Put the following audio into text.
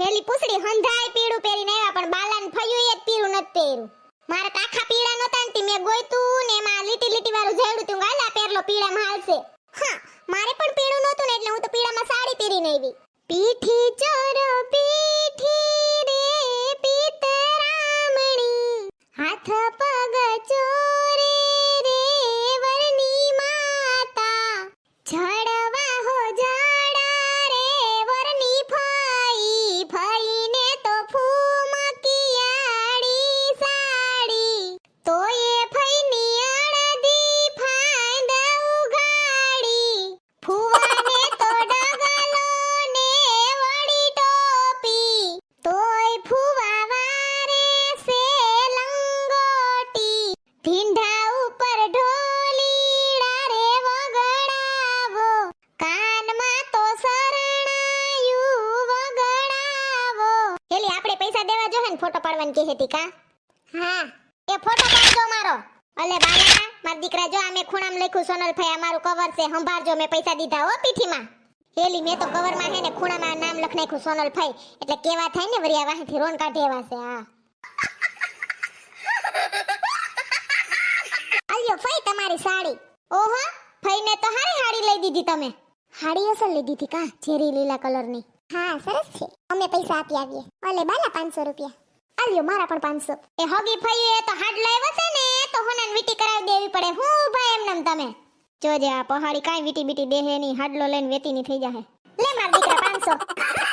હેલી પૂછડી હંધાય પીળું પહેરીને આવ્યા, પણ બાલાને ફયું એ પીળું નથી પહેર્યું. મારા આખા પીળા નતા ને મેં ગોયતું ને એમાં લીટી લીટી વાળું જેવડું તું ગાલા પહેરલો, પીળામાં હાલશે હા, મારે પણ પીળું નહોતું ને એટલે હું તો પીળામાં સાડી પહેરીને આવી. પીઠી ચોરો, પીઠી રે પિતરામણી હાથ પગ પૈસા દેવા જોહે ને ફોટો પાડવાની કે હતી કા? હા, એ ફોટો પાડજો મારો. અલે બાલા, માર દીકરા જો આ ખૂણામાં લખ્યું સોનલ ભાઈ અમારું કવર છે, સંભાળજો, મેં પૈસા દીધા હો પીઠીમાં. એલી મેં તો કવરમાં હે ને ખૂણામાં નામ લખ નાખ્યું સોનલ ભાઈ એટલે કેવા થાય ને વરિયા વાહેથી રોન કાઢે એવા છે, હા. અલ્યો, ફઈ તમારી સાડી. ઓહો ફઈને તો હારી હાડી લઈ દીધી તમે. હાડી અસલ લઈ હતી કા, ઝેરી લીલા કલરની? હા, સરસ છે. અમે પૈસા આપી આવીએ. અલે બાલા 500 રૂપિયા. આલ્યો મારા પણ 500 એ હોગી ફઈ એ તો હાડ લાવ્યો છે ને, તો હોનાન વીટી કરાવી દેવી પડે. હું ભાઈ એમ નમ તમે. જોજે આ પહાડી કાંઈ વીટી બીટી દેહે ની હાડલો લઈને વેતી ની થઈ જાહે. લે માર દીકરા 500